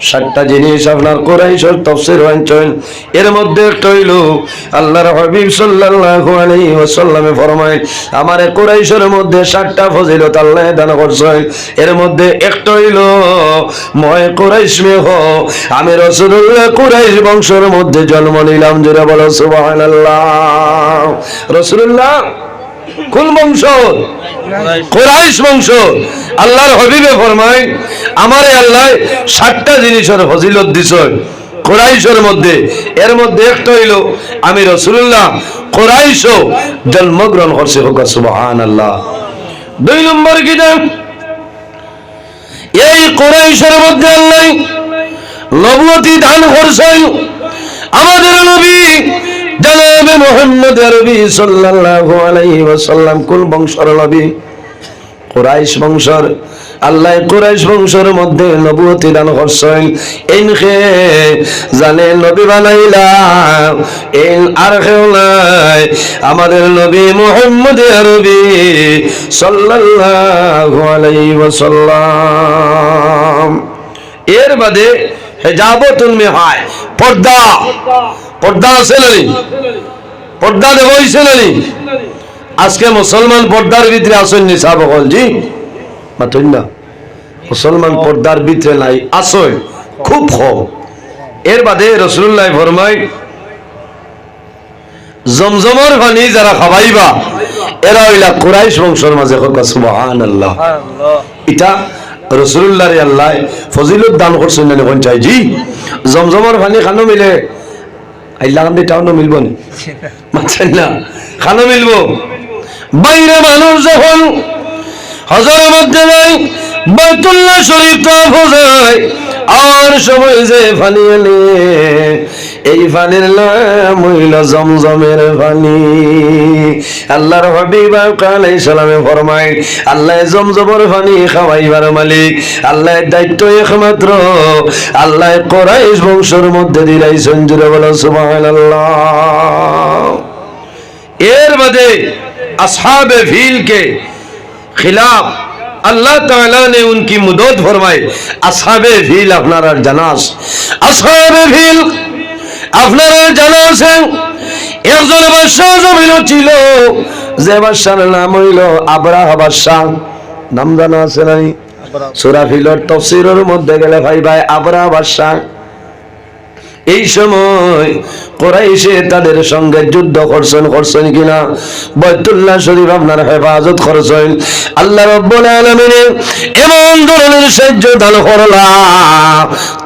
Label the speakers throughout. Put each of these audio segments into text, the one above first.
Speaker 1: সাতটা জিনিস আপনার কোরাইশের তফসির হয়েছেন এর মধ্যে একটা হইল, আল্লাহর হাবিব সাল্লাল্লাহু আলাইহি ওয়াসাল্লামে ফরমায়, আমার কোরাইশের মধ্যে সাতটা ফজিলত আল্লাহ দান করছেন। এর মধ্যে একটা হইল, ময় কোরাইশ মেহ আমি রাসূলুল্লাহ কোরাইশ বংশের মধ্যে জন্ম নিলাম। জোরে বলো, সুবহানাল্লাহ। রাসূলুল্লাহ কোন বংশ? কোরাইশ বংশ। আল্লাহর হবিবে ফরমায়, আমারে আল্লাহ সাতটা জিনিসের ফজিলত দিছ কোরাইশের মধ্যে, এর মধ্যে একটা হইল, আমি রসুল্লাহ কোরাইশ জন্মগ্রহণ করছে, হোক সুবহান আল্লাহ দুই নম্বর কি এই কোরাইশের মধ্যে আল্লাহ নবতী দান করছেন। আমাদের নবী জনাবে মোহাম্মদ আরবি সাল্লাল্লাহু আলাইহি ওয়াসাল্লাম কুল বংশর নবী? কুরাইশ বংশর। আল্লাহ কুরাইশ বংশের মধ্যে নবুয়তি দান করছেন। ইনখে জানে নবী বানাইলা ইন আর কেউ নাই। আমাদের নবী মুহাম্মদ আরবি সাল্লাল্লাহু আলাইহি ওয়াসাল্লাম। এর বাদে হেজাবতুল মিহায় পর্দা। পর্দা আছে না? পর্দা দেব হইছে না? আজকে মুসলমান পর্দার ভিতরে আসেন নি সাহেব হল জি? মাতুন না। মুসলমান পর্দার ভিতরে নাই আসেন খুব কম। এর বাদে রসুল্লাহ ফরমাই জমজমর পানি যারা খাবাইবা এরা হইলা কুরাইশ বংশের মাঝে সুবহান আল্লাহ এটা রসুল্লাহ আল্লাহ ফজিলত দান করছেন চাই? জি? জমজমর পানি খানো মিলে আইলা কান্দি টাউনও মিলব নি? মানছেন না খানো মিলবো। বাইরে মানুষ যখন হজরের মধ্যে নাই বাইতুল্লাহ শরীফ যায় আর সময় যে ফানিয়ে এই পানির নাম হইল জমজমের পানি আল্লাহর হাবিব আলাইহিস সালামে ফরমায় আল্লাহ জমজমের পানি খাওয়াইবার মালিক আল্লাহ দায়িত্ব একমাত্র আল্লাহ কোরাইশ বংশের মধ্যে দিলাইছেন জুড়ে বলো সুবহানাল্লাহ এর বাদে আসহাবে ফিল के खिलाफ अल्लाह ताला ने उनकी मदद फरमाई আসহাবে ফিল আপনারা জানাস আসহাবে ফিল আপনারা আছে একজন বাদশাহ জমিন ছিল যে বাদশার নাম হইল আবরাহ বাদশাহ। নাম জানা আছে নাই? সুরাফিলর তফসিরের মধ্যে গেলে ভাই ভাই আবরাহ বাদশাহ। এই সময় কোরাইশে তাদের সঙ্গে যুদ্ধ করছেন করছেন কিনা? বৈতুল্লাহ শরীফ আপনার হেফাজত করছেন। আল্লাহ রব্বুল আলমিনে এমন ধরনের সাহায্য দান করলা।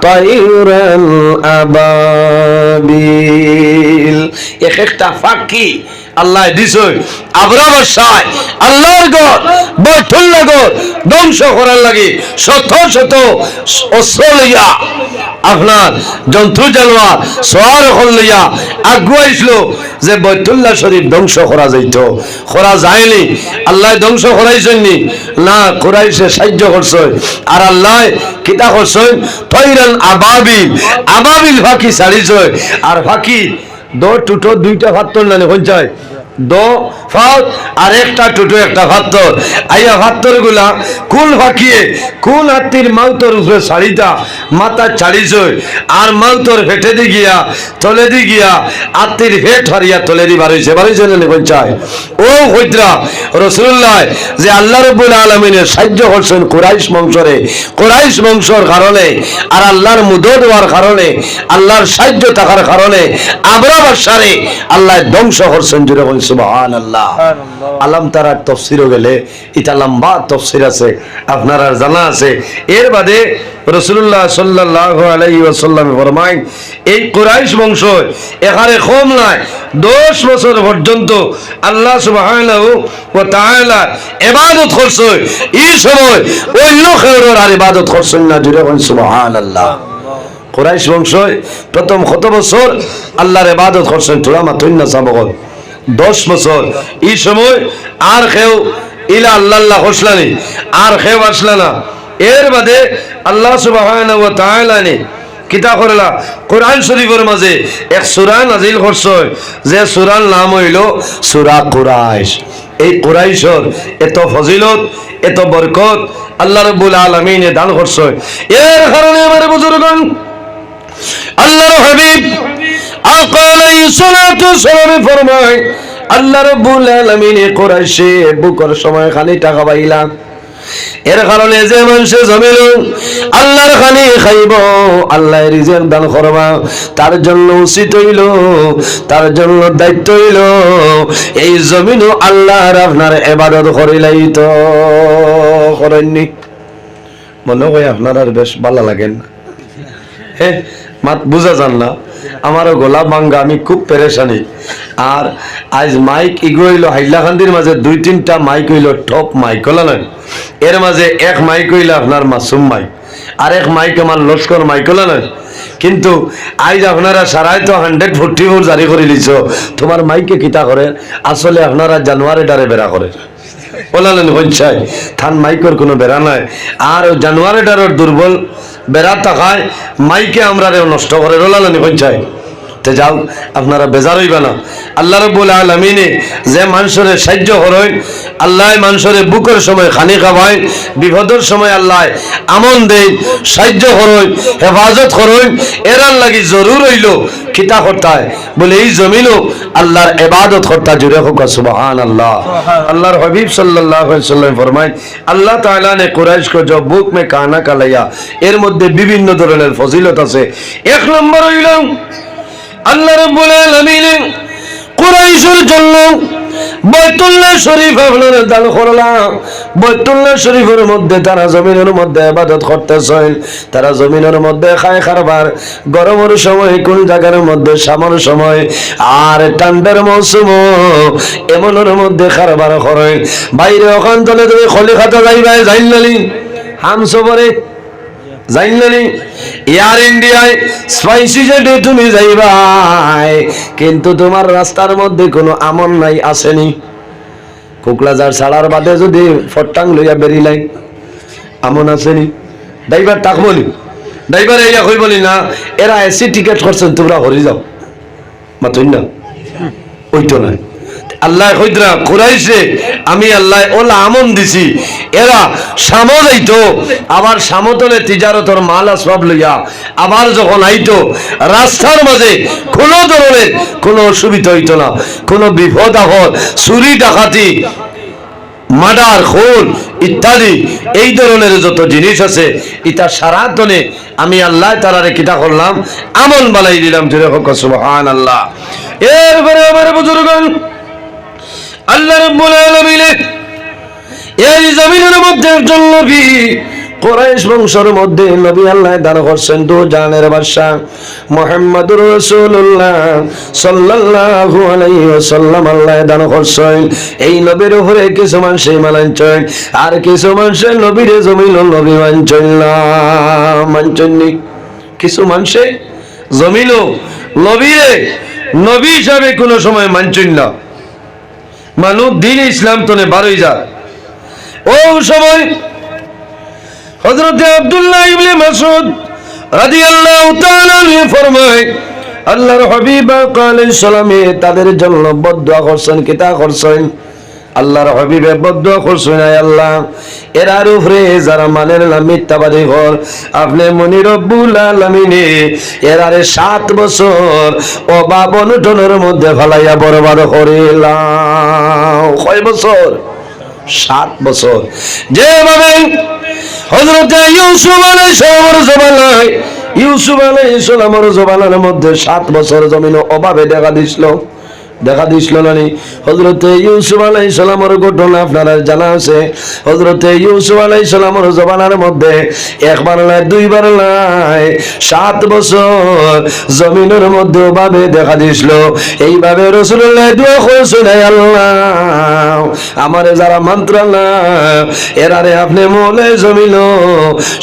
Speaker 1: তাইরাল আবাবিল। এক একটা ফাঁকি আল্লাহ দিছই। আবরা বর্ষায় আল্লাহর গড় বৈঠুল্লা গড় ধ্বংস করার লাগে শত শত অস্ত্র লইয়া আপনার জন্তু জানোয়ার সোয়ার হল লইয়া আগুয়াইছিল যে বৈতুল্লাহ শরীফ ধ্বংস করা যাইত। করা যায়নি। আল্লাহ ধ্বংস করাইছেননি। না করাইছে সাহায্য করছে আর আল্লাহ কিতা করছে তৈরান আবাবিল। আবাবিল ফাঁকি ছাড়িছে আর ফাঁকি দো টুটো দুইটা ভাত ভাত্তর নানি চাই দো ফাত আর একটা টুটো একটা ভাত্তর আইয়া কুল ফাঁকিয়ে, কুল হাতির মাউতর উপরে শাড়িটা মাথা আর মাউতর ফেটে দি গিয়া, তলে দি গিয়া হারিয়া তলে দি বাড়িছে। বাড়িছে ও হইদ্রা রসুল্লাহ, যে আল্লাহ রব্বুল আলমিনের সাহায্য করছেন কোরাইশ বংশরে। কোরাইশ বংশর কারণে আর আল্লাহর মুদত হওয়ার কারণে, আল্লাহর সাহায্য থাকার কারণে আমরা বাসারে আল্লাহ ধ্বংস করছেন জুড়ে বলছি সুবহান আল্লাহ আলাম তারার তফসিরও গেলে এটা লম্বা তফসির আছে আপনার আর জানা আছে। এর বাদে রসুল্লাহ সাল্লাহ আলাইহি ওয়াসাল্লাম ফরমাই এই কুরাইশ বংশ এখানে কম নাই দশ বছর পর্যন্ত আল্লাহ ইবাদত করছে। এই সময় অন্য আর করছেন না জুড়ে বলছি সুবহানাল্লাহ। কুরাইশ বংশ প্রথম কত বছর আল্লাহর ইবাদত করছেন তোরা না সাবগল দশ বছর। এই সময় আর কেউ ইলা আল্লাহ হসলানি আর কেউ আসলা না। এর বাদে আল্লাহ নে কিতা করলা কোরআন শরীফের মাঝে এক সুরা নাজিল করছে। যে সুরার নাম হইল সুরা কুরাইশ। এই কুরাইশর এত ফজিলত, এত বরকত আল্লাহ রব্বুল আলমিনে দান করছে। এর কারণে আমার বুজুর্গন আকালাই সালাতু সালাম ফরমায় আল্লাহ রাব্বুল আলামিন কুরাইশে বুকর সময় খালি টাকা পাইলা। এর কারণে যে মানুষে জমিল, আল্লাহর খানি খাইব, আল্লাহ রিজেক দান করবা। তার জন্য উচিত হইল, তার জন্য দায়িত্ব হইল, এই জমিন আল্লাহর আপনার এবাদত করিলাই তো করেননি। মনে হয় আপনার আর বেশ ভালো লাগেন হ্যাঁ মাত বুঝা যান না। আমারও গোলাপ ভাঙ্গা, আমি খুব পেরেশানি। আর আজ মাইক ইগো হইল হাইলাকান্দির মাঝে, দুই তিনটা মাইক হইল টপ মাইক, হলো না? এর মাঝে এক মাইক হইল আপনার মাসুম মাইক, আর এক মাইক আমার লস্কর মাইক, হলো না? কিন্তু আজ আপনারা সারাই তো হান্ড্রেড ফোর্টি ফোর জারি করে লিছ তোমার মাইকে কিতা করে? আসলে আপনারা জানুয়ারি ডারে বেড়া করে। বলালেন হচ্ছাই থান মাইকের কোনো বেড়া নাই। আর জানুয়ারি ডারের দুর্বল বেড়া টাকায় মাইকে আমরা নষ্ট করে রোলালানি হচ্ছাই তো যাও আপনারা বেজার হইবে না। আল্লাহ রব্বুল আলমিনে যে মানুষের সাহায্য হরয় আল্লাহ মানুষরে বুকের সময় খানি খাওয়ায় বিপদের সময় আল্লাহ আমন দেয় সাহায্য হরয় হেফাজত হরয় এরার লাগি জরুর হইল খিতা হরতায় বলে এই জমিনও আল্লাহর এবাদত হরতা জুড়ে হোক সুবাহান আল্লাহ আল্লাহর হবিব সাল্লাহ ফরমাই আল্লাহ তালা নে কোরাইশকে বুক মে কানা কালাইয়া এর মধ্যে বিভিন্ন ধরনের ফজিলত আছে। এক নম্বর হইলাম আল্লাহ রাব্বুল আলামিন কুরাইশের জন্য বাইতুল্লাহ শরীফ আপনারা দান করলাম। বাইতুল্লাহ শরীফের মধ্যে তারা জমিনের মধ্যে ইবাদত করতেছেন। তারা জমিনের মধ্যে খায় খারবার। গরমের সময় কোন জায়গার মধ্যে সামর সময় আর ঠান্ডার মৌসুম এমনের মধ্যে খারবার করেন বাইরে ওখান তলে তুমি খলি খাতা যাইবাই যাইলালি হাম সবরে জানলেনি এয়ার ইন্ডিয়ায় স্পাইসি জেটে তুমি যাইবাই, কিন্তু তোমার রাস্তার মধ্যে কোনো আমন নাই, আসেনি। কুকলাজার ছাড়ার বাদে যদি ফটাং লইয়া বেরিলাই, আমন আসেনি। ড্রাইভার বলি। ড্রাইভার, এইয়া কই বলি না, এরা এসি টিকেট করছেন, তোমরা হরি যাও। মাতুই না, ওইটো নাই। আল্লাহ কইদরা কুরাইছে আমি আল্লাহ ওলা আমন দিছি। এরা সামো যাইতো আবার সামতলে তিজারতর মাল আসবাব লইয়া আবার যখন আইতো, রাস্তার মাঝে কোনো ধরনের কোনো অসুবিধা হইতো না, কোনো বিপদ আপদ, চুরি ডাকাতি, মার্ডার, খুন ইত্যাদি, এই ধরনের যত জিনিস আছে ইটা সারাতনে আমি আল্লাহ তারারে কিতা করলাম, আমন বানাই দিলাম জুড়ে হোক সুবহান আল্লাহ এরপরে আমার বুজুর্গন আল্লাহ রাব্বুল এই জমিনের মধ্যে একজন নবী, কোরাইশ বংশের মধ্যে নবী আল্লাহ দান করছেন, দু জানের বাদশা মুহাম্মদুর রাসূলুল্লাহ সাল্লাল্লাহু আলাইহি ওয়াসাল্লাম আল্লাহ দান করছেন এই নবীর উপরে কিছু মানুষ মানাঞ্চন আর কিছু মানুষ নবীর জমিন নবী মানছেন না, মানছেন নি। কিছু মানুষে নবীরে, নবী হিসাবে কোনো সময় মানছেন না মানুষ দিন ইসলাম তনে বারোই যা ও সময় হজরত ইবনে মাসুদ রাদিয়াল্লাহু তাআলা ফরমায়, আল্লাহর হাবিব কালে সালামে তাদের জন্য বদদুয়া করছেন কিতা করছেন আল্লাহর হাবিবে করছেন আয় আল্লাহ। এরার উপরে যারা মানের মিথ্যাবাদী ঘর আপনি মনি রব্বুল আলামিনে এরারে সাত বছর অভাব অনুটনের মধ্যে ফেলাইয়া বরবাদ করিলাম। কয় বছর? সাত বছর। যেভাবে হজরত ইউসুফ জবানায়, ইউসুফ আলাইহিস সালামের জবানের মধ্যে সাত বছর জমিন অভাবে দেখা দিছিল। দেখা দিছিল নানি। হজরতে ইউসুফ আলাইহিস সালামের ঘটনা আপনারা জানা আছে। হজরতে ইউসুফ আলাইহিস সালামের জবানার মধ্যে একবার নয় দুইবার নয় সাত বছর জমিনের মধ্যে অভাবে দেখা দিছিল এইভাবে রসুল্লাহ দোয়া আল্লাহ। আমারে যারা মন্ত্রণালয় এরারে আপনি মলে জমিল।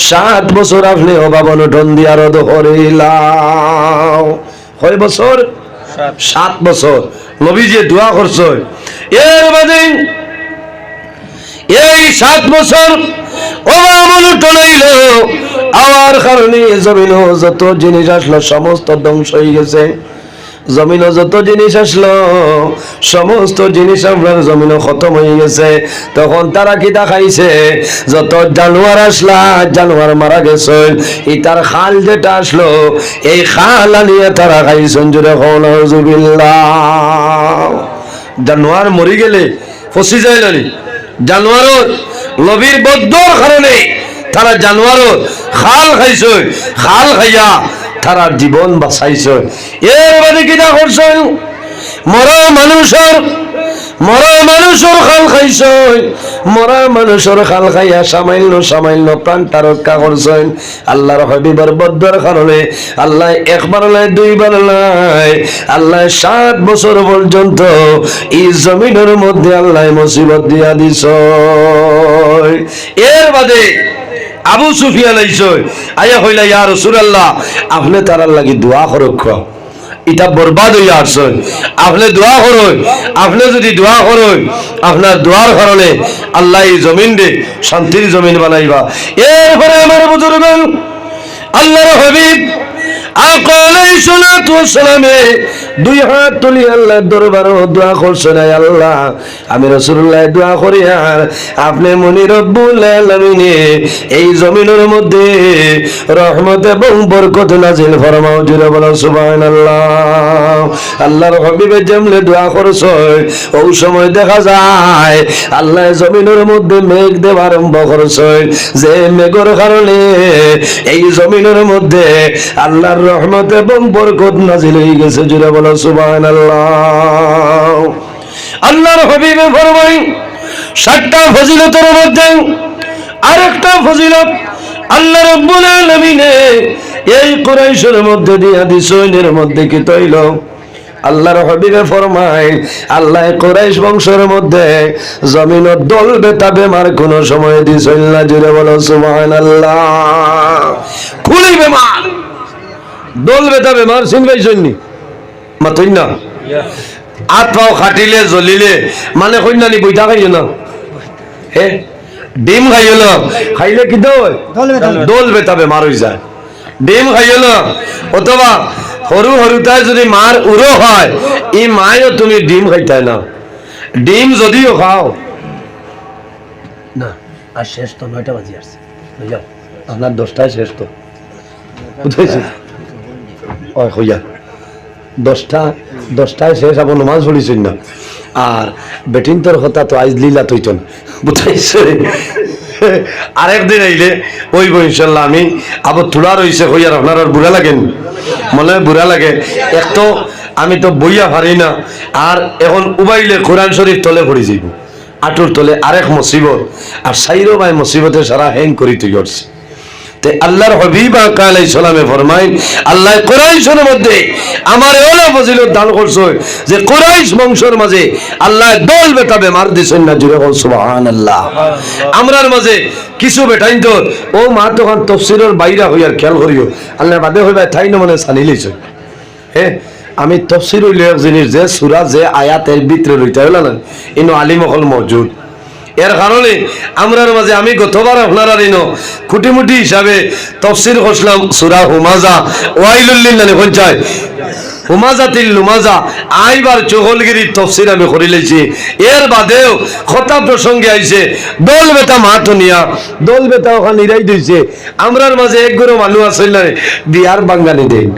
Speaker 1: সাত বছর আপনি অভাব অনটন দিয়া রদ কয় বছর? সাত বছর। নবী যে দোয়া করছ এর বাদে এই সাত বছর আমার কারণে জমিন যত জিনিস আসলো, সমস্ত ধ্বংস হয়ে গেছে। জমিনও যত জিনিস আসলো, সমস্ত জিনিস আপনার জমিনও খতম হয়ে গেছে। তখন তারা কি দেখাইছে? যত জানোয়ার আসলা, জানোয়ার মারা গেছে। ইতার খাল যেটা আসলো, এই খাল আনিয়ে তারা খাইছেন জুড়ে জানোয়ার মরি গেলে, ফসি যায় নানি জানোয়ারর লবির বদ্ধর কারণে তারা জানোয়ারর খাল খাইছে। খাল খাইয়া তারা জীবন বাঁচাইছে। এর বাদে কিনা করছে? মরা মানুষের মরা মানুষের খাল খাইছ। মরা মানুষের খাল খাইয়া সামান্য সামান্য প্রাণটা রক্ষা করছেন আল্লাহর হবিবর বদ্ধর কারণে আল্লাহ একবার নয়, দুইবার নয়, আল্লাহ সাত বছর পর্যন্ত এই জমিনের মধ্যে আল্লাহ মুসিবত দিয়া দিছ। এর বাদে আবু সুফিয়ান আইসই আয়া হইলা, ইয়া রাসূলুল্লাহ আপনি তারার লাগি দোয়া করক ইটা বরবাদ হইয়া আসছেন আপনি দোয়া করুন আপনি যদি দোয়া করুন আপনার দোয়ার কারণে আল্লাহ এই জমিন দে শান্তির জমিন বানাইবা। এরপরে আমার বুজুর্গ, আল্লাহর সালামে আল্লাহ। আমি রাসূলুল্লাহ দোয়া করি, আর আপনি মনি এই জমিনের মধ্যে রহমত এবং বরকত নাজিল ফরমাও দেখা যায় মধ্যে মেঘ দেওয়া আরম্ভ করছে। যে মেঘর কারণে এই জমিনের মধ্যে আল্লাহর রহমত এবং বরকত নাজিল হয়ে গেছে জুড়ে বলো, সুবহানাল্লাহ। আল্লাহর হাবিবে ফরমাই সাতটা ফজিলতের মধ্যে আরেকটা ফজিলত আল্লাহ রব্বুল আলামিনে এই কুরাইশের মধ্যে দিয়া দিসইনের মধ্যে কি তৈল? আল্লাহর হবিবে ফরমায় আল্লাহ কোরাইশ বংশের মধ্যে জমিনত দল বেতা বেমার কোন সময় না জুড়ে বলো, সুবহানাল্লাহ। খুলি বেমার। দল বেতা বেমার চিনবাই জন্যি মাতই না আত পাও খাটিলে জ্বলিলে মানে কন্যানি বইটা খাইও না? হে? ডিম খাইও না? খাইলে কি দোল? বেতা বেমার হয়ে যায়। ডিম খাইও না? অথবা সৰু সৰুতাই যদি মাৰ উৰো হয় ই মায়ও তুমি ডিম খাইতাই না। ডিম যদিও খাও। না আর শেষ তো নয়টা বাজি আসছে বুঝলাম আপনার দশটায় শেষ তো বুঝেছি হইয়া। দশটা দশটায় শেষ আবার নমাজ পড়িছেন না। আর বেটিন তোর কথা তো আইজ লীলা তৈত না বুঝাইছে আরেকদিন আইলে ওই ইনশাল্লাহ আমি। আবার তুলা রয়েছে হইয়ার আপনার আর বুড়া লাগেন। মনে বুড়া লাগে। এক তো আমি তো বইয়া পারি না। আর এখন উবাইলে কোরআন শরীফ তলে পড়ি যাইব। আটুর তলে আরেক মুসিবত আর সাইরো ভাই মুসিবতে সারা হ্যাং করি তুই করছে তে আল্লাহর হবিব আকাল সালামে ফরমাইন আল্লাহ কোরাইশের মধ্যে আমার ওলা ফজিলত দান করছ যে কোরাইশ বংশের মাঝে আল্লাহ দল বেটা বেমার দিছেন না জুড়ে বল সুবহানাল্লাহ। আমরার মাঝে কিছু বেটাইন তো ও মা তখন তফসিলের বাইরা হইয়ার খেয়াল করিও আল্লাহ বাদে হইবা ঠাই না মানে সানি লইছ। হে আমি তফসির হইলে এক জিনিস যে সুরা যে আয়াতের ভিতরে রইতে হইল না ইনো আলিম অকল মজুদ এর কারণে আমরার মাঝে আমি গতবার আপনারা ঋণ খুঁটিমুটি হিসাবে তফসির করছিলাম, সুরা হুমাজা ওয়াইলুল্লিন পঞ্চায়েত। হুমাজাতিল লুমাজা আইবার চহলগিরির তফসির আমি করে লেছি। এর বাদেও খতা প্রসঙ্গে আইছে, দল বেটা মাঠ নিয়া, দল বেটা ওখানে নিরাই দিয়েছে। আমরার মাঝে এক গুরু মানুষ আছে না বিয়ার বাঙ্গানি দেন।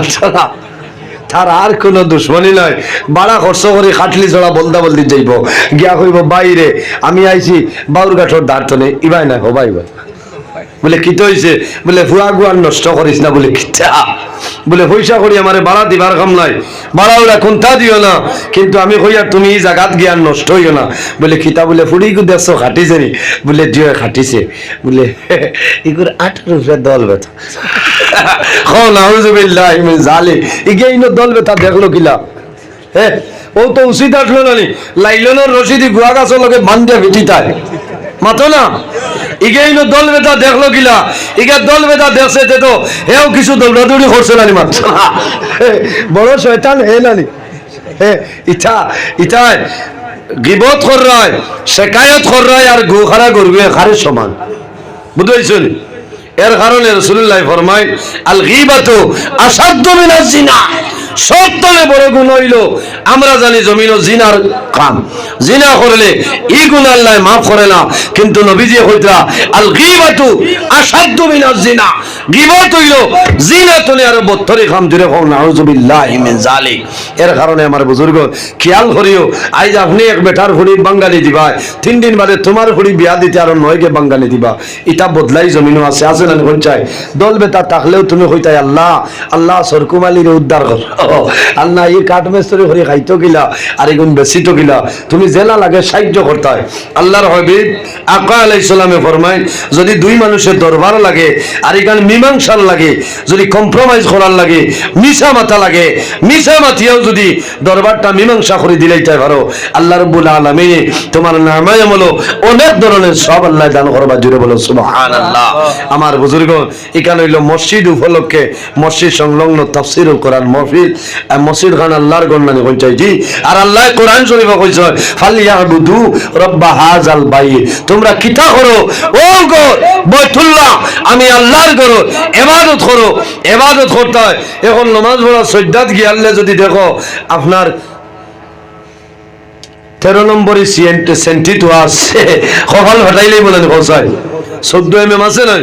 Speaker 1: আচ্ছা তার আর কোনো দুশ্মনী নয় বাড়া খরচ করে খাটলি ছড়া বলদা বলদি যাইব। গিয়া কইব বাইরে আমি আইছি বাউর গাঠর দাঁড় তনে ইবাই না হো বাই বাই বলে, কিতে হইছে বলে ফুয়া গুয়ার নষ্ট করিস না? বলে, কিতা? বলে পয়সা করি আমারে বাড়া দিবার কাম নাই। বাড়া ওরা কোনটা দিও না। কিন্তু আমি কইয়া, তুমি এই জায়গাত গিয়ার নষ্ট হইও না। বলে, কিতা? বলে ফুড়ি গু দেখছ খাটিছে নি? বলে দিও খাটিছে। বলে ইগুর আঠারো রুপে দল বেতা খন আউজুবিল্লাহ মিন জালিম ইগে ইনো দল বেতা দেখল কিলা? হে, ও তো উচিত আসলো নানি। লাইলনের রশিদি গুয়া গাছের লগে বান দিয়া ভিটি তাই। মাতো না? ইগে ইনো দল বেতা দেখল কিলা? ইগে দল বেতা দেখছে তে তো হেও কিছু দৌড়াদৌড়ি করছে নানি মাত্র। বড় শয়তান হে নানি। হে ইটা ইটায় গিবত কররায় শেকায়ত কররায় আর গু খারা গরু খারের সমান। বুঝতে পারছেন এর কারণে রসুল্লাহ ফরমাই আল গিবাতু আসাধ্য মিনাজ জিনা সব তলে বড় গুণ হইল, আমরা জানি জমিন জিনার কাম। জিনা করলে ই গুণ আল্লাহ মাফ করে না, কিন্তু নবীজি হইতা, আল গিবাতু আসাধ্য মিনাজ জিনা। গিবত হইল, জিনা তলে আর বত্তরে খাম জুড়ে হোক নাউজুবিল্লাহি মিন জালিক এর কারণে আমার বুজুর্গ, খেয়াল করিও, আজ আপনি এক বেটার হুড়ি বাঙালি দিবা, তিন দিন বাদে তোমার হুড়ি বিয়া দিতে আর নয়কে বাঙালি দিবা। ইটা বদলাই জমিনও আছে আছে না চাই? দল বেটা থাকলেও তুমি হইতাই আল্লাহ আল্লাহ সরকুমালির উদ্ধার কর। আল্লাহ এই কাঠমেস্তরি হরি খাইতো গিলা আর এগুন বেশিতো গিলা তুমি জেলা লাগে সাহায্য করতে হয়। আল্লাহর হবিব আকা আলাই সালামে ফরমাই যদি দুই মানুষের দরবার লাগে, আর এখানে মীমাংসার লাগে, যদি কম্প্রোমাইজ করার লাগে মিশা মাথা লাগে মিশা মাথিয়াও যদি দরবারটা মীমাংসা করে দিলেই তাই পারো, আল্লাহ রব্বুল আলমী তোমার নামায় বলো অনেক ধরনের সব আল্লাহ দান করবা জুড়ে বলো সুবহান আল্লাহ আমার বুজুর্গ, এখানে হইল মসজিদ উপলক্ষে মসজিদ সংলগ্ন তাফসির কোরআন আর মসজিদ খান আল্লাহর গণনানি কইছে, জি। আর আল্লাহ কোরআন শরীফ কইছে, ফালিয়াবুদু রব্বা হাজাল বাইত। তোমরা কিতা করো? ও গো বৈতুল্লাহ আমি আল্লাহর করো ইবাদত করো ইবাদত করতে হয়। এখন নামাজ পড়া সজ্জাত গিয়ালে যদি দেখো, আপনার তেরো নম্বরে সেন্টি তো আছে। কপাল হটাইলেই বলেন, কসাই। চোদ্দ এম এম আছে নাই?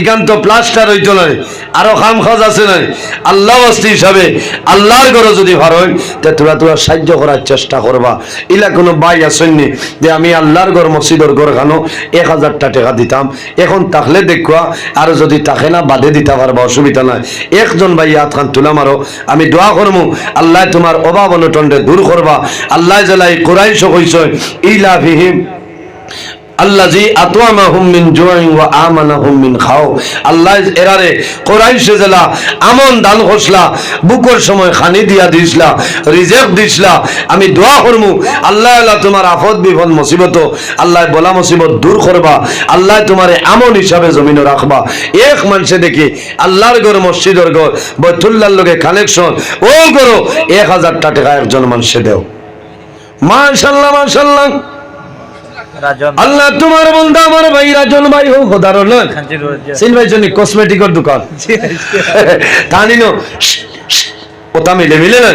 Speaker 1: ইখান তো প্লাস্টার হইতো নাই। আরও খাম খাজ আছে নাই। আল্লাহ অস্তি হিসাবে আল্লাহর ঘরে যদি ভার হয়, তে তোরা তোরা সাহায্য করার চেষ্টা করবা। ইলা কোনো বাই আসেননি যে আমি আল্লাহর ঘর, মসজিদর ঘর খানো, এক হাজারটা টাকা দিতাম। এখন তাহলে দেখুয়া, আর যদি তাকে না বাদে দিতে পারবা, অসুবিধা নাই। একজন ভাই হাত খান তুলা মারো। আমি দোয়া করমু, আল্লাহ তোমার অভাব অনটনরে দূর করবা। আল্লাহ জ্বালাই কোরআন কইছ ইলা ফিহিম মিন খাও আল্লাহ আমন দান সময় খানি দিয়া আমি দোয়া করমু, আল্লাহ আল্লাহ তোমার আফত বিপদ মুসিবত, আল্লাহ বলা মুসিবত দূর করবা, আল্লাহ তোমারে আমন হিসাবে জমিন রাখবা। এক মানুষে দেখি আল্লাহর ঘর, মসজিদর ঘর বৈতুল্লার লগে কানেকশন ও করো এক হাজারটা টাকা একজন মানুষে দেও। মাশাল্লাহ মাশাল্লাহ। আল্লাহ তোমার বন্ধু আমার ভাই রাজন ভাই হোক
Speaker 2: খানজির রোজ-
Speaker 1: সিন ভাই জন্য কসমেটিকের দোকান। তানিনো ওটা মিলে মিলে না?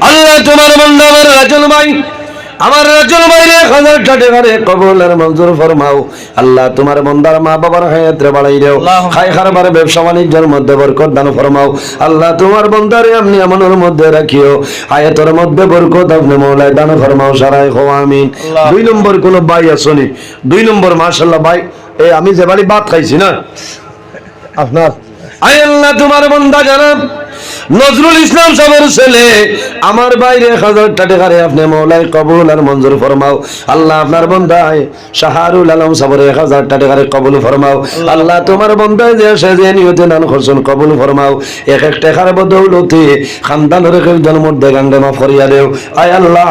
Speaker 1: আল্লাহ তোমার বন্ধু আমার রাজন ভাই আমার রাজন ভাই রে হাজার টাকা রে কবুল আর মঞ্জুর ফরমাও। আল্লাহ তোমার বন্দার মা বাবার হায়াত রে বাড়াই দেও। খাই খারবার ব্যবসা বাণিজ্যের মধ্যে বরকত দান ফরমাও। আল্লাহ তোমার বন্দারে আপনি আমনের মধ্যে রাখিও। হায়াতের মধ্যে বরকত আপনি মৌলায় দান ফরমাও সারাই হো আমিন। দুই নম্বর কোন ভাই আসনি। দুই নম্বর মাশাল্লাহ ভাই এই আমি যে বাড়ি ভাত খাইছি না? আপনার। আয় আল্লাহ তোমার বন্দা জানাব। নজরুল ইসলাম সাহেবের ছেলে। আমার বাইরে হাজার টাকারে আপনি মৌলাই কবুল আর মঞ্জুর ফরমাও। আল্লাহ আপনার বন্দায় শাহারুল আলম সাবর এক হাজার টাকারে কবুল ফরমাও। আল্লাহ তোমার বন্দায় যে সে যে নিয়তে দান করছেন কবুল ফরমাও। এক এক টাকার বদৌলতে খানদানের একজন মধ্যে গাঙ্গে মাফ করিয়া দেও। আয় আল্লাহ,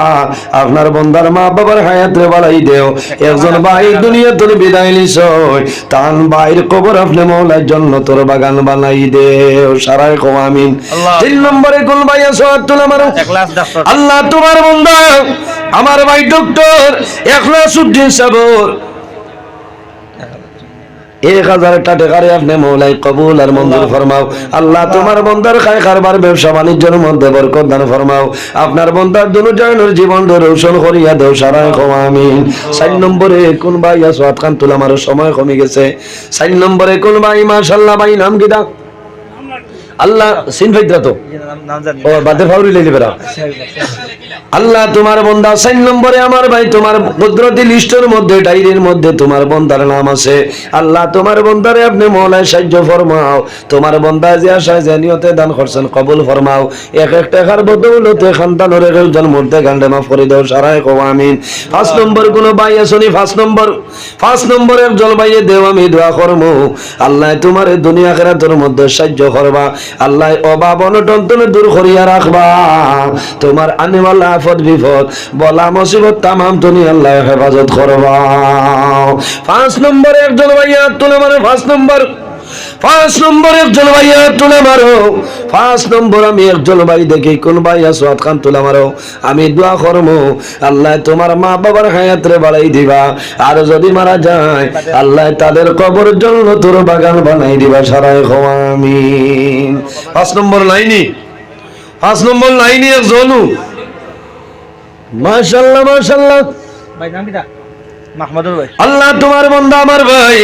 Speaker 1: আপনার বন্দার মা বাবার হায়াত বাড়াই দেও। একজন ভাই দুনিয়া তুমি বিদায় নিছ তান ভাইয়ের কবর আপনি মৌলার জন্য তোর বাগান বানাই দেও। সারাই কো আমিন। তিন নম্বরে কোন ভাই আছো? আর তোলা মারো
Speaker 2: এক লাখ ডাক্তার
Speaker 1: আল্লাহ তোমার বন্ধা আমার ভাই ডক্টর এখলাস উদ্দিন সাবর এক হাজার টাকারে আপনি মৌলাই কবুল আর মঞ্জুর ফরমাও। আল্লাহ তোমার বন্দার খায় কারবার ব্যবসা বাণিজ্যের মধ্যে বরকত দান ফরমাও। আপনার বন্দার দুনু জয়নুর জীবন রৌশন করিয়া দেও সারাই ক্ষমা আমিন। নম্বরে কোন ভাই আছো? আতখান তুলা আমার সময় কমে গেছে। চার নম্বরে কোন ভাই মাশাল্লাহ ভাই নাম কি দা আল্লাহ সিন ভাইদরা তো? ও বাদে ফাউরি লেলি বেরা আল্লাহ তোমার বন্দা সাইন নম্বরে আমার ভাই, তোমার কুদরতি লিস্টের মধ্যে ডায়েরির মধ্যে তোমার বন্দার নাম আছে। আল্লাহ তোমার বন্দারে আপনি মৌলায় সাহায্য ফরমাও। তোমার বন্দা যে আশায় যে নিয়তে দান করছেন, কবুল ফরমাও। এক এক টাকার বদৌলতে খানদানোর একজন মধ্যে গান্ডে মাফ করে দাও সারাই কো আমিন। পাঁচ নম্বর কোন ভাই আসনি পাঁচ নম্বর। পাঁচ নম্বর ভাইয়ে দেও, আমি দোয়া করমু। আল্লাহ তোমার দুনিয়া খেরাতের মধ্যে সাহায্য করবা। আল্লাহ অভাব অনটন তুমি দূর করিয়া রাখবা। তোমার আনিমাল্লা আফত বিপদ বলা মুসিবত তামাম তুমি আল্লাহ হেফাজত করবা। পাঁচ নম্বরে একজন ভাইয়া তুলে মানে পাঁচ নম্বর। পাঁচ নম্বর একজন ভাই তুলে মারো। পাঁচ নম্বর আমি একজন ভাই দেখি, কোন ভাই আছো? খান তুলে মারো। আমি দোয়া করব আল্লাহ তোমার মা বাবার হায়াত রে বাড়াই দিবা। আর যদি মারা যায়, আল্লাহ তাদের কবর জন্য তোর বাগান বানাই দিবা সারাই আমিন। পাঁচ নম্বর লাইনি, পাঁচ নম্বর লাইনি একজনু মাশাল্লাহ মাশাল্লাহ।
Speaker 2: ভাই, নাম কিটা
Speaker 1: আল্লাহ তোমার বন্ধা আমার ভাই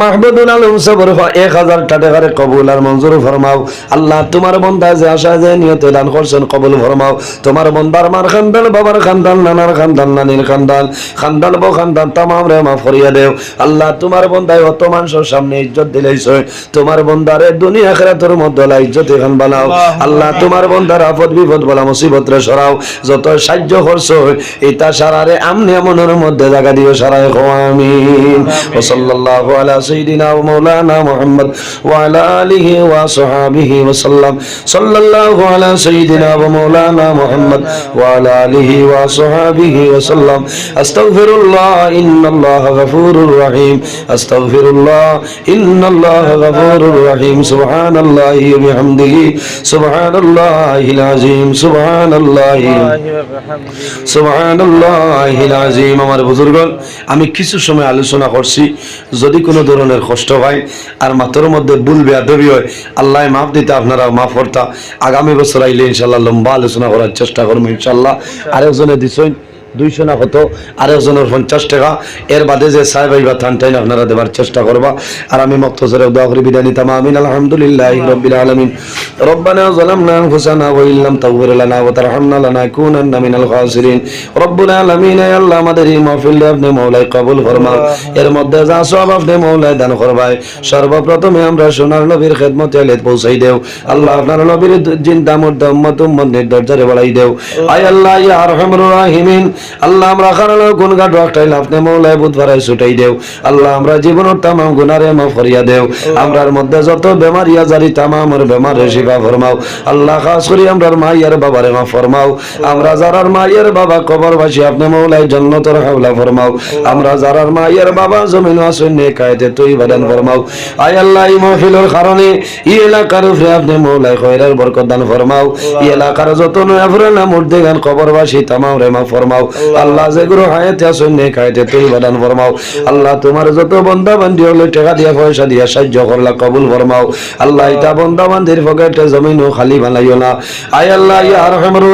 Speaker 1: মাহবুদুল আলম সবর এক হাজার টাকারে কবুল আর মঞ্জুর ফরমাও। আল্লাহ তোমার বন্ধা যে আশা যে নিয়তে দান করছেন কবুল ফরমাও। তোমার বন্ধার মার খানদান বাবার খানদান নানার খানদান নানির খানদান। খানদান বো খানদান তামাম রে মাফ করিয়া দেও। আল্লাহ তোমার বন্ধায় অত মানুষের সামনে ইজ্জত দিলেইছ। তোমার বন্ধারে দুনিয়া খেরাতের মধ্যে লা ইজ্জত এখান বানাও। আল্লাহ তোমার বন্ধার আপদ বিপদ বলা মুসিবত রে সরাও। যত সাহায্য করছ এটা সারারে আমনে মনের মধ্যে জায়গা দিও সারায় আমিন ও সাল্লাল্লাহু আলা সাইয়্যিদিনা ওয়া মাওলানা মুহাম্মদ ওয়া আলা আলিহি ওয়া সাহাবিহি ওয়া সাল্লাম সাল্লাল্লাহু আলা সাইয়্যিদিনা ওয়া মাওলানা মুহাম্মদ ওয়া আলা আলিহি ওয়া সাহাবিহি ওয়া সাল্লাম আস্তাগফিরুল্লাহ ইন্নাল্লাহ গফুরুর রহিম আস্তাগফিরুল্লাহ ইন্নাল্লাহ গফুরুর রহিম সুবহানাল্লাহি ওয়া বিহামদিহি সুবহানাল্লাহিল আযীম সুবহানাল্লাহি সুবহানাল্লাহিল আযীম আমার বুজুর্গণ আমি কিছু সময় আলোচনা করছি, যদি কোনো ধরনের কষ্ট হয় আর মাথার মধ্যে ভুল বেয়াদবি হয়, আল্লাহ মাফ দিতে আপনারা মাফ করতা। আগামী বছর আইলে ইনশাল্লাহ লম্বা আলোচনা করার চেষ্টা করব ইনশাল্লাহ আরেকজনে দিছেন? দুইশো না কত আরেকজনের পঞ্চাশ টাকা এর বাদে যে সাহেব ভাইবা থান টাইন আপনারা দেবার চেষ্টা করবা আর আমি মক্তসরে দোয়া করি বিদায় নিতাম আমিন আলহামদুলিল্লাহ রব্বিল আলামিন ربنا ظلمنا انفسنا وان لم تغفر لنا وترحمنا لنكونن من الخاسرين رب العالمين يا الله আমাদের এই মাহফিল আপনি মৌলাই কবুল ফরমাও এর মধ্যে যা সব আপনি মৌলাই দান করবাই সর্বপ্রথমে আমরা সোনার নবীর খেদমতে আলে পৌঁছাই দেও আল্লাহ আপনার নবীর জিন্দা মুর্দা উম্মত উম্মত নির্দরজারে বাড়াই দেও আয় আল্লাহ ইয়া আরহামুর রাহিমিন আল্লাহ আমরা খারালো গুনগাট রাখটাইল আপনি মৌলাই বুধবারাই ছুটাই দেও। আল্লাহ আমরা জীবনের তামাম গুনারে মাফ করিয়া দেও। আমরার মধ্যে যত বেমারিয়া জারি তামামের বেমারে শিফা ফরমাও। আল্লাহ খাস করি আমরার মাইয়ার বাবারে মা ফরমাও। আমরা যারার মাইয়ের বাবা কবর বাসি আপনি মৌলাই জন্নতর হাওলা ফরমাও। আমরা যারার মাইয়ের বাবা জমিন আসুন নে কায়দে তুই বাদান ফরমাও। আয় আল্লাহ, এই মাহফিলের কারণে এই এলাকার উপরে আপনি মৌলাই খয়রার বরকত দান ফরমাও। এই এলাকার যত নয়া ফুরানা মুর্দে গান কবর বাসি তামাম রে মা ফরমাও। আল্লাহ যে গুরু হায়াতে আসুন নে কায়দে তুই বাদান ফরমাও আল্লাহ তোমার যত বন্ধা বান্ধি টাকা দিয়া পয়সা দিয়া, সাহায্য করলা কবুল ফরমাও আল্লাহ বন্ধা বান্ধির পকেটে জমিনও খালি বানাইও না। আল্লাহ, ইয়া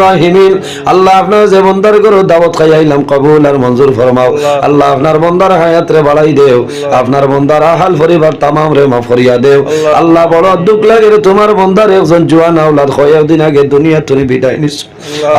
Speaker 1: রাহিমিন আল্লাহ আপনার যে করো দাওয়াত খাই আইলাম কবুল আর মঞ্জুর ফরমাও আল্লাহ আপনার হায়াত রে বাড়াই দেও। আপনার বন্দার আহাল পরিবার তামাম রে দেও। আল্লাহ বড় দুঃখ লাগে তোমার একজন জোয়ান আওলাদ কয়েক দিন আগে দুনিয়া তুমি বিদায় নিছ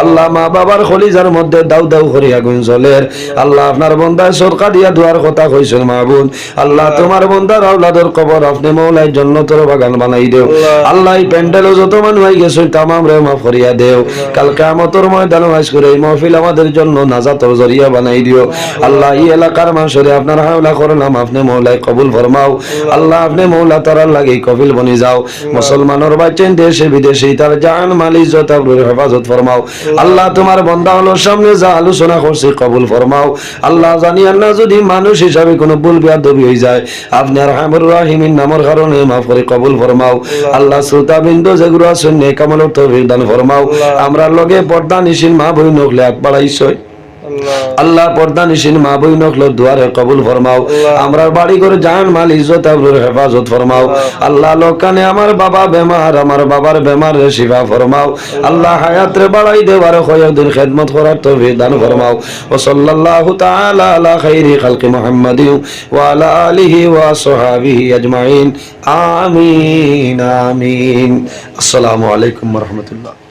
Speaker 1: আল্লাহ মা বাবার খলিজার মধ্যে দাউ দাউ করি আগুন জ্বলের আল্লাহ আপনার বন্দার সরকার দিয়া দুয়ার কথা কইছেন মাহবুদ আল্লাহ তোমার বন্দার আওলাদের কবর আপনি মৌলাই জন্নতর বাগান বানাই দেও। আল্লাহ। এই প্যান্ডেলও যত মানুষ হয়ে গেছে তামাম রে মাফ করিয়া দেও। কাল কামতর ময়দান হাস করে এই মহফিল আমাদের জন্য নাজাতর জরিয়া বানাই দিও। আল্লাহ। এই এলাকার মানুষরে আপনার হাওলা করলাম আপনি মৌলাই কবুল ফরমাও। আল্লাহ। আপনি মৌলা তারার লাগে কবিল বনি যাও। মুসলমানের বাচ্চেন দেশে বিদেশে তার জান মালি ইজ্জত হেফাজত ফরমাও। আল্লাহ তোমার বন্দা হলো সামনে যা আলোচনা করছে কবুল ফরমাও। আল্লাহ জানি আল্লাহ যদি মানুষ হিসাবে কোনো ভুল বেয়াদবি হয়ে যায় আপনি আর হামুর রাহিমিন নামের কারণে মাফ করে কবুল ফরমাও। আল্লাহ। শ্রোতা বিন্দু যেগুলো আছেন নেকামল তৌফিক দান ফরমাও। আমরা লগে পর্দা নিশিন মা বই নকলে আগ বাড়াইছই আল্লাহ। পর্দা নিশিন মা বই নকল দুয়ারে কবুল ফরমাও। আমরা বাড়ি করে জান মাল ইজ্জত আবরুর হেফাজত ফরমাও। আল্লাহ। লোকানে আমার বাবা বেমার আমার বাবার বেমার রে শিফা ফরমাও। আল্লাহ। হায়াত রে বাড়াই দেওয়ার কয়েকদিন খেদমত করার তৌফিক দান ফরমাও। ও সাল্লাল্লাহু তাআলা আলা খাইরি খালকি মুহাম্মাদিন ওয়া আলা আলিহি ওয়া সাহাবিহি আজমাইন। আমিন আমিন। আসসালামু আলাইকুম ওয়া রাহমাতুল্লাহ।